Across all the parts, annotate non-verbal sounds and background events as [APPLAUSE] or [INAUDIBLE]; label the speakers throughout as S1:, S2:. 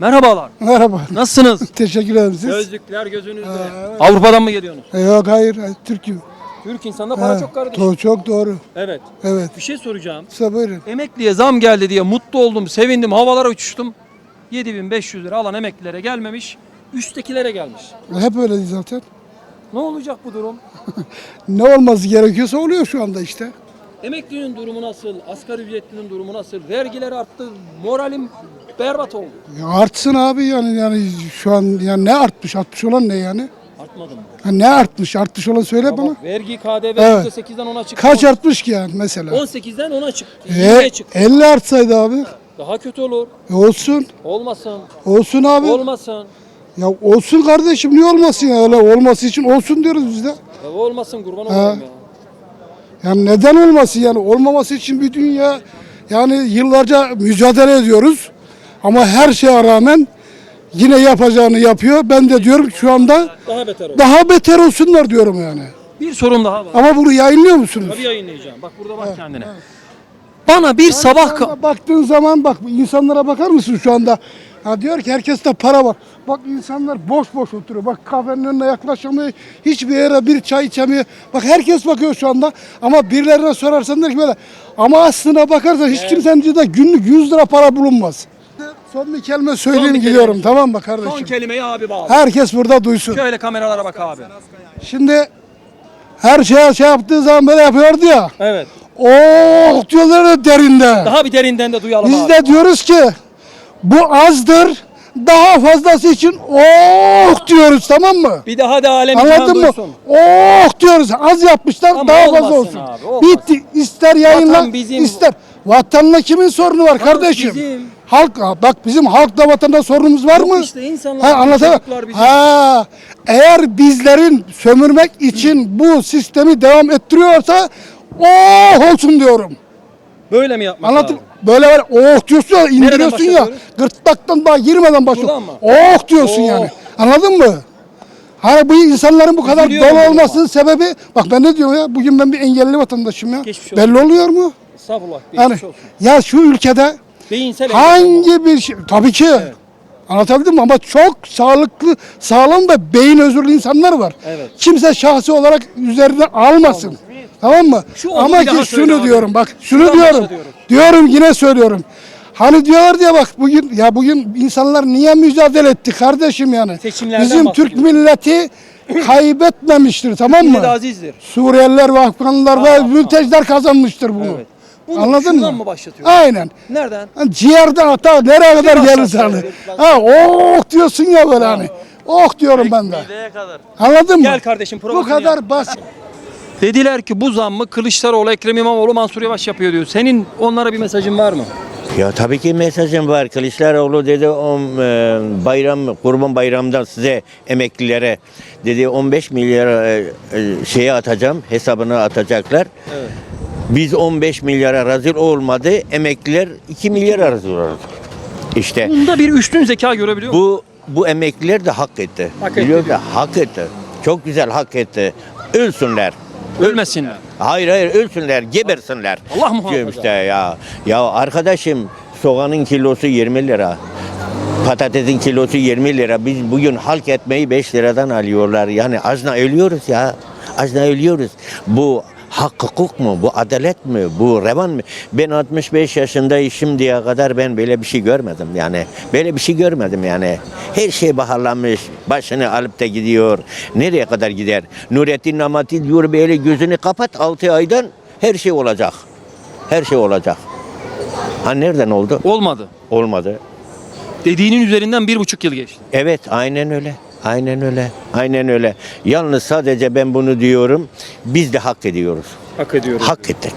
S1: Merhabalar.
S2: Merhaba.
S1: Nasılsınız? [LAUGHS]
S2: Teşekkür ederim siz.
S1: Gözlükler gözünüzde. Avrupa'dan mı geliyorsunuz?
S2: E, Yok hayır, Türk'üm.
S1: Türk insanda para
S2: Ha,
S1: çok kardeşim.
S2: do- çok doğru.
S1: Evet.
S2: Evet.
S1: Bir şey soracağım.
S2: Size buyurun.
S1: Emekliye zam geldi diye mutlu oldum, sevindim, havalara uçuştum. 7500 lira alan emeklilere gelmemiş, üsttekilere gelmiş.
S2: Hep öyle zaten.
S1: Ne olacak bu durum? [LAUGHS]
S2: Ne olması gerekiyorsa oluyor şu anda işte.
S1: Emeklinin durumu nasıl? Asgari ücretlinin durumu nasıl? Vergiler arttı, moralim berbat oldu.
S2: Ya artsın abi yani yani şu an yani ne artmış? Artmış olan ne yani?
S1: Artmadı mı?
S2: Ha, ne artmış? Artmış olan söyle bana.
S1: bak, vergi KDV
S2: Evet.
S1: %8'den 10'a çıktı.
S2: Kaç artmış ki yani mesela?
S1: 18'den 10'a çıktı.
S2: E,
S1: 20'ye çıktı.
S2: 50 artsaydı abi.
S1: Daha kötü olur.
S2: E, olsun.
S1: Olmasın.
S2: Olsun abi.
S1: Olmasın.
S2: ya olsun kardeşim niye olmasın ya? Öyle olması için olsun diyoruz biz de.
S1: Ya olmasın kurban olayım ya.
S2: Yani neden olmasın yani olmaması için bir dünya yani yıllarca mücadele ediyoruz. Ama her şeye rağmen yine yapacağını yapıyor. Ben de diyorum şu anda
S1: Daha beter
S2: daha beter olsunlar diyorum yani.
S1: Bir sorum daha var.
S2: Ama bunu yayınlıyor musunuz?
S1: Tabii yayınlayacağım. Bak burada bak kendine. Bana bir sabah
S2: Şu anda baktığın zaman bak insanlara bakar mısın şu anda? Ha diyor ki herkeste para var. Bak insanlar boş boş oturuyor. Bak kahvenin önüne yaklaşamıyor. Hiçbir yere bir çay içemiyor. Bak herkes bakıyor şu anda. Ama birilerine sorarsan der ki böyle. Ama aslına bakarsan hiç kimsenin de günlük 100 lira para bulunmaz. Son bir kelime söyleyeyim
S1: kelime.
S2: gidiyorum tamam mı
S1: son
S2: kardeşim?
S1: kelimeyi abi bağlı.
S2: Herkes burada duysun.
S1: Şöyle kameralara bak abi.
S2: Şimdi her şeye şey yaptığı zaman böyle yapıyordu ya.
S1: Evet.
S2: Oh diyorlar ya derinde.
S1: Daha bir derinden de duyalım
S2: Biz
S1: abi.
S2: de diyoruz ki bu azdır. Daha fazlası için oh diyoruz tamam mı?
S1: Bir daha da alem
S2: Anladın mı?
S1: duysun.
S2: Oh diyoruz. Az yapmışlar
S1: Ama
S2: daha fazla olsun.
S1: abi.
S2: Bitti. İster yayınla
S1: Vatan bizim.
S2: ister. Vatanla kimin sorunu var kardeşim?
S1: bizim.
S2: Halk bak bizim halkla vatanda sorunumuz var
S1: Yok
S2: mı?
S1: işte insanlar,
S2: Ha,
S1: bizim.
S2: Ha, eğer bizlerin sömürmek için bu sistemi devam ettiriyorsa oh olsun diyorum.
S1: Böyle mi yapmak
S2: Anladın?
S1: lazım?
S2: Böyle var oh diyorsun ya indiriyorsun ya. Gırtlaktan daha girmeden başlıyor. Oh diyorsun
S1: Oh.
S2: yani. Anladın mı? Hani bu insanların bu kadar dolu olmasının sebebi bak ben ne diyorum ya bugün ben bir engelli vatandaşım ya. Belli oluyor mu?
S1: Estağfurullah.
S2: Yani
S1: olsun.
S2: ya şu ülkede
S1: Beyinsel
S2: hangi bir şey tabii ki Anlatabildim mi? Ama çok sağlıklı, sağlam ve beyin özürlü insanlar var.
S1: Evet.
S2: Kimse şahsi olarak üzerine almasın. Tamam mı?
S1: Şu
S2: Ama ki şunu
S1: abi.
S2: diyorum bak şunu
S1: Şuradan
S2: diyorum.
S1: diyorum.
S2: Diyorum yine söylüyorum. Hani diyorlar diye bak bugün ya bugün insanlar niye mücadele etti kardeşim yani?
S1: Seçimlerden
S2: Bizim Türk milleti [COUGHS] kaybetmemiştir tamam mı?
S1: Azizdir.
S2: Suriyeliler ve Afganlar ve mülteciler kazanmıştır bunu.
S1: Evet. Bunu
S2: Anladın mı?
S1: mı başlatıyor?
S2: Aynen.
S1: Nereden?
S2: Hani ciğerden hata nereye kadar hani.
S1: yani.
S2: Ha oh diyorsun ya böyle hani. Oh diyorum ben de. Anladın mı?
S1: Gel kardeşim,
S2: Bu
S1: provasını
S2: kadar basit.
S1: Dediler ki bu zammı Kılıçdaroğlu, Ekrem İmamoğlu, Mansur Yavaş yapıyor diyor. Senin onlara bir mesajın var mı?
S3: Ya tabii ki mesajım var. Kılıçdaroğlu dedi o e, bayram, kurban bayramdan size emeklilere dedi 15 milyar e, e, şeye atacağım, hesabına atacaklar.
S1: Evet.
S3: Biz 15 milyara razı olmadı. Emekliler 2 milyara razı oldu. İşte
S1: Bunda bir üstün zeka görebiliyor musun?
S3: bu bu emekliler de hak etti.
S1: Hak etti
S3: Biliyor? Hak etti. Çok güzel hak etti. Ölsünler.
S1: Ölmesinler.
S3: Hayır hayır ölsünler, gebersinler.
S1: Allah muhafaza.
S3: İşte ya. Ya arkadaşım soğanın kilosu 20 lira. Patatesin kilosu 20 lira. Biz bugün halk etmeyi 5 liradan alıyorlar. Yani azna ölüyoruz ya. Azna ölüyoruz. Bu hak hukuk mu? Bu adalet mi? Bu revan mı? Ben 65 yaşındayım şimdiye kadar ben böyle bir şey görmedim yani. Böyle bir şey görmedim yani. Her şey baharlanmış. Başını alıp da gidiyor. Nereye kadar gider? Nurettin Namati diyor böyle gözünü kapat 6 aydan her şey olacak. Her şey olacak. Ha nereden oldu?
S1: Olmadı.
S3: Olmadı.
S1: Dediğinin üzerinden bir buçuk yıl geçti.
S3: Evet aynen öyle. Aynen öyle. Aynen öyle. Yalnız sadece ben bunu diyorum. Biz de hak ediyoruz.
S1: Hak ediyoruz.
S3: Hak ettik.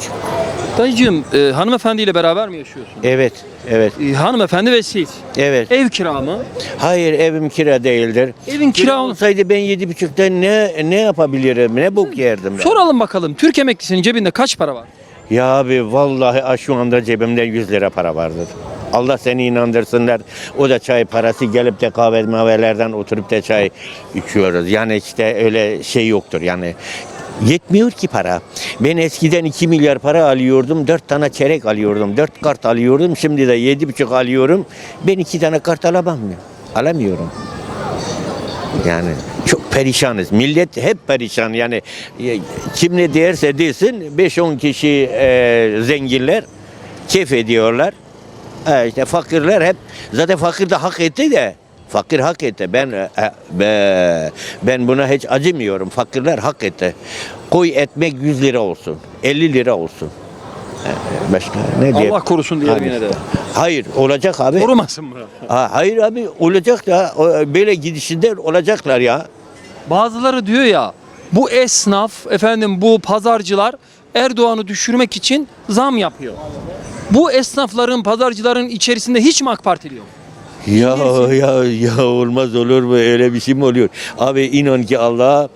S1: Dayıcığım e, hanımefendiyle beraber mi yaşıyorsun?
S3: Evet. Evet.
S1: E, hanımefendi ve siz.
S3: Evet.
S1: Ev kira mı?
S3: Hayır evim kira değildir.
S1: Evin kira
S3: Kira
S1: ol-
S3: olsaydı ben yedi buçukta ne ne yapabilirim? Ne bok yerdim ben?
S1: Soralım bakalım. Türk emeklisinin cebinde kaç para var?
S3: Ya abi vallahi ah, şu anda cebimde 100 lira para vardır. Allah seni inandırsınlar. O da çay parası gelip de kahve mavelerden oturup da çay içiyoruz. Yani işte öyle şey yoktur yani. Yetmiyor ki para. Ben eskiden 2 milyar para alıyordum. 4 tane çeyrek alıyordum. 4 kart alıyordum. Şimdi de 7,5 alıyorum. Ben 2 tane kart alamam mı? Alamıyorum. Yani çok perişanız. Millet hep perişan. Yani e, kim ne derse desin 5-10 kişi e, zenginler keyif ediyorlar. E, işte fakirler hep zaten fakir de hak etti de fakir hak etti. Ben e, be- ben buna hiç acımıyorum. Fakirler hak etti. Koy ekmek 100 lira olsun. 50 lira olsun. E, Başka ne diyeyim?
S1: Allah korusun diyelim yine de.
S3: Hayır olacak abi.
S1: Korumasın mı?
S3: Ha, hayır abi olacak da böyle gidişinde olacaklar ya.
S1: Bazıları diyor ya bu esnaf efendim bu pazarcılar Erdoğan'ı düşürmek için zam yapıyor. Bu esnafların, pazarcıların içerisinde hiç mi AK Partili yok?
S3: Ya ya ya olmaz olur mu öyle bir şey mi oluyor? Abi inan ki Allah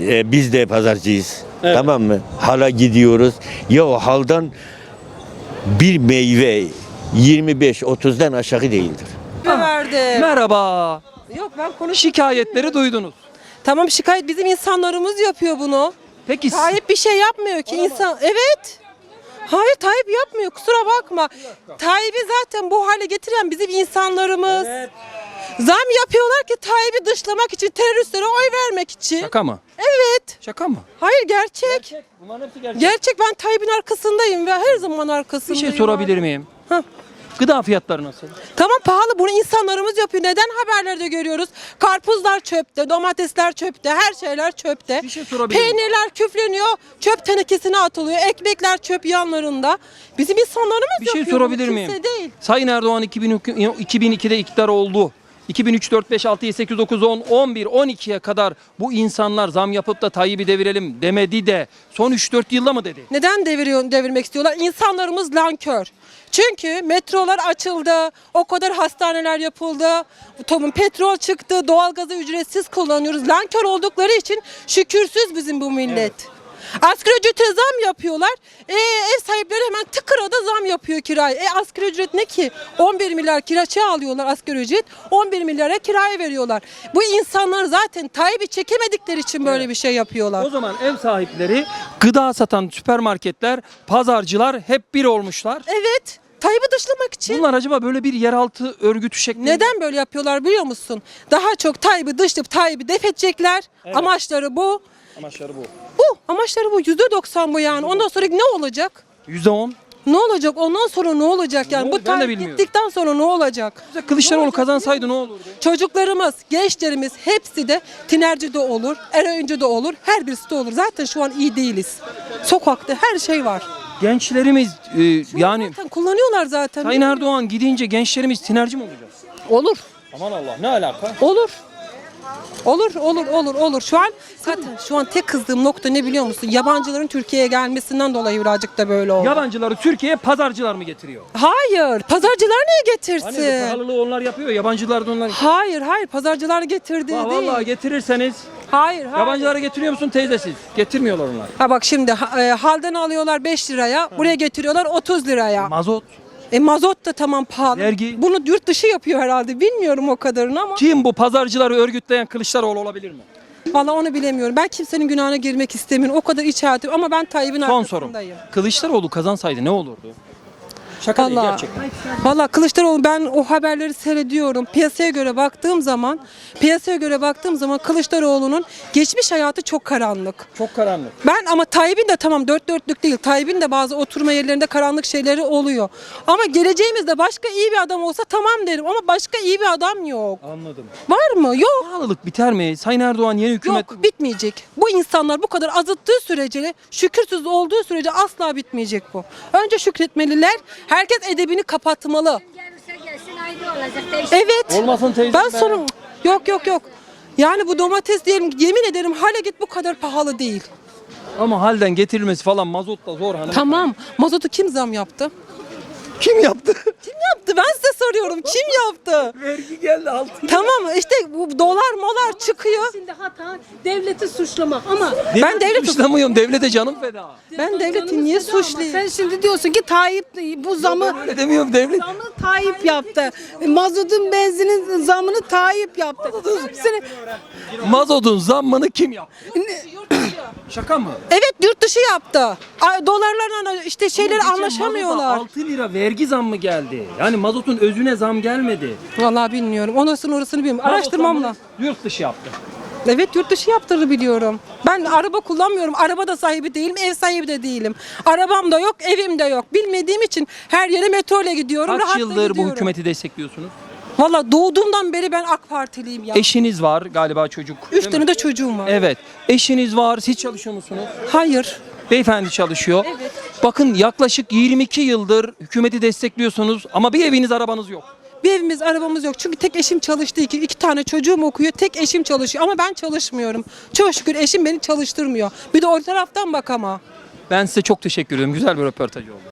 S3: e, biz de pazarcıyız.
S1: Evet.
S3: Tamam mı? Hala gidiyoruz. Ya haldan bir meyve 25-30'dan aşağı değildir.
S4: verdi.
S1: Merhaba.
S4: Yok ben konuş.
S1: Şikayetleri duydunuz.
S4: Tamam şikayet bizim insanlarımız yapıyor bunu.
S1: Peki
S4: Tayyip bir şey yapmıyor ki insan. Evet. Hayır Tayyip yapmıyor kusura bakma. Tayyip'i zaten bu hale getiren bizim insanlarımız. Zam yapıyorlar ki Tayyip'i dışlamak için, teröristlere oy vermek için.
S1: şaka mı?
S4: Evet.
S1: Şaka mı?
S4: Hayır gerçek.
S1: Bunların hepsi gerçek.
S4: Gerçek ben Tayyip'in arkasındayım ve her zaman
S1: Bir
S4: arkasındayım.
S1: şey sorabilir miyim?
S4: Hah.
S1: Gıda fiyatları nasıl?
S4: Tamam pahalı bunu insanlarımız yapıyor. Neden haberlerde görüyoruz? Karpuzlar çöpte, domatesler çöpte, her şeyler çöpte.
S1: Bir şey sorabilir miyim?
S4: Peynirler küfleniyor, çöp tenekesine atılıyor. Ekmekler çöp yanlarında. Bizim insanlarımız
S1: Bir şey
S4: yapıyor
S1: sorabilir miyim?
S4: Kimse değil.
S1: Sayın Erdoğan 2002 2002'de iktidar oldu. 2003, 4, 5, 6, 7, 8, 9, 10, 11, 12'ye kadar bu insanlar zam yapıp da Tayyip'i devirelim demedi de son 3-4 yılda mı dedi?
S4: Neden deviriyor, devirmek istiyorlar? İnsanlarımız nankör. Çünkü metrolar açıldı, o kadar hastaneler yapıldı, tamam petrol çıktı, doğalgazı ücretsiz kullanıyoruz. Nankör oldukları için şükürsüz bizim bu millet. Asgari ücrete zam yapıyorlar. E, ev sahipleri hemen tıkırada zam yapıyor kirayı. E asgari ücret ne ki? 11 milyar kiraçı alıyorlar asgari ücret. 11 milyara kiraya veriyorlar. Bu insanlar zaten Tayyip'i çekemedikleri için böyle bir şey yapıyorlar.
S1: O zaman ev sahipleri, gıda satan süpermarketler, pazarcılar hep bir olmuşlar.
S4: Evet. Tayyip'i dışlamak için.
S1: Bunlar acaba böyle bir yeraltı örgütü şeklinde
S4: Neden böyle yapıyorlar biliyor musun? Daha çok Tayyip'i dışlayıp Tayyip'i def edecekler. Amaçları bu.
S1: Amaçları bu.
S4: Bu. Amaçları bu. Yüzde doksan bu yani. Ondan sonra ne olacak?
S1: %10.
S4: Ne olacak? Ondan sonra ne olacak yani?
S1: Ne
S4: bu?
S1: Ben de
S4: Tayyip
S1: bilmiyorum.
S4: gittikten sonra ne olacak?
S1: Kılıçdaroğlu kazansaydı ne olurdu?
S4: Çocuklarımız, gençlerimiz hepsi de tinercide olur, eroinci de olur, her birisi de olur. Zaten şu an iyi değiliz. Sokakta her şey var.
S1: Gençlerimiz e, yani
S4: Zaten kullanıyorlar zaten.
S1: Sayın Erdoğan gidince gençlerimiz tinerci mi olacak?
S4: Olur.
S1: Aman Allah ne alaka?
S4: Olur. Olur, olur, olur, olur. Şu an zaten şu an tek kızdığım nokta ne biliyor musun? Yabancıların Türkiye'ye gelmesinden dolayı birazcık da böyle oldu.
S1: Yabancıları Türkiye'ye pazarcılar mı getiriyor?
S4: Hayır, pazarcılar niye
S1: Hani bu
S4: getirsin?
S1: pahalılığı onlar yapıyor, yabancılar da onlar.
S4: Hayır, hayır, pazarcılar getirdi
S1: Va-
S4: değil.
S1: Vallahi getirirseniz
S4: Hayır, hayır.
S1: yabancıları getiriyor musun teyzesiz? Getirmiyorlar onlar.
S4: Ha bak şimdi ha- e, halden alıyorlar 5 liraya, buraya getiriyorlar 30 liraya.
S1: Mazot.
S4: E mazot da tamam pahalı.
S1: Vergi.
S4: Bunu yurt dışı yapıyor herhalde. Bilmiyorum o kadarını ama.
S1: Kim bu pazarcıları örgütleyen Kılıçdaroğlu olabilir mi?
S4: Valla onu bilemiyorum. Ben kimsenin günahına girmek istemiyorum. O kadar iç hayatım ama ben Tayyip'in
S1: Son sorum.
S4: arkasındayım.
S1: Kılıçdaroğlu kazansaydı ne olurdu? Şaka değil
S4: Valla
S1: gerçekten.
S4: Valla Kılıçdaroğlu ben o haberleri seyrediyorum. Piyasaya göre baktığım zaman, piyasaya göre baktığım zaman Kılıçdaroğlu'nun geçmiş hayatı çok karanlık.
S1: Çok karanlık.
S4: Ben ama Tayyip'in de tamam dört dörtlük değil. Tayyip'in de bazı oturma yerlerinde karanlık şeyleri oluyor. Ama geleceğimizde başka iyi bir adam olsa tamam derim ama başka iyi bir adam yok.
S1: Anladım.
S4: Var mı? Yok.
S1: Pahalılık biter mi? Sayın Erdoğan yeni hükümet...
S4: Yok bitmeyecek. Bu insanlar bu kadar azıttığı sürece, şükürsüz olduğu sürece asla bitmeyecek bu. Önce şükretmeliler. Herkes edebini kapatmalı.
S5: Gelirse gelsin aynı olacak. Değişik.
S4: Evet.
S1: Olmasın teyzem
S4: Ben
S1: be.
S4: sorun. Yok yok yok. Yani bu domates diyelim yemin ederim hala git bu kadar pahalı değil.
S1: Ama halden getirilmesi falan mazot da zor hanım.
S4: Tamam. Mazotu kim zam yaptı?
S1: Kim yaptı?
S4: Kim yaptı? Ben size soruyorum. Kim yaptı?
S1: Vergi geldi altı.
S4: Tamam işte bu dolar molar çıkıyor.
S6: Şimdi hata devleti suçlamak ama
S4: Ben devlet
S1: suçlamıyorum. Devlete canım feda.
S4: ben devleti niye
S6: Canınız feda ama
S4: suçlayayım?
S6: Sen şimdi diyorsun ki Tayyip bu zamı
S1: Öyle demiyorum devlet.
S6: zamı Tayyip yaptı. Mazotun benzinin zamını Tayyip yaptı.
S1: Mazotun zammını kim yaptı? Şaka mı?
S4: Evet yurt dışı yaptı. Ay, Dolarlarla işte şeyleri
S1: geçen
S4: anlaşamıyorlar.
S1: mazota 6 lira vergi zammı geldi. Yani mazotun özüne zam gelmedi.
S4: Vallahi bilmiyorum. Orasını orasını bilmiyorum. Araştırmam
S1: Mazot
S4: lazım.
S1: zammını Yurt dışı yaptı.
S4: Evet yurt dışı yaptırdı biliyorum. Ben araba kullanmıyorum. Araba da sahibi değilim, ev sahibi de değilim. Arabam da yok, evim de yok. Bilmediğim için her yere metro ile gidiyorum.
S1: Kaç
S4: rahat da
S1: yıldır bu
S4: gidiyorum.
S1: hükümeti destekliyorsunuz?
S4: Valla doğduğumdan beri ben AK Partiliyim ya.
S1: Eşiniz var galiba çocuk.
S4: Üç
S1: değil mi?
S4: tane de çocuğum var.
S1: Evet. Eşiniz var. Siz çalışıyor musunuz?
S4: Hayır.
S1: Beyefendi çalışıyor.
S4: Evet.
S1: Bakın yaklaşık 22 yıldır hükümeti destekliyorsunuz ama bir eviniz arabanız yok.
S4: Bir evimiz, arabamız yok. Çünkü tek eşim çalıştığı için iki tane çocuğum okuyor. Tek eşim çalışıyor ama ben çalışmıyorum. Çok şükür eşim beni çalıştırmıyor. Bir de o taraftan bak ama.
S1: Ben size çok teşekkür ederim. Güzel bir röportaj oldu.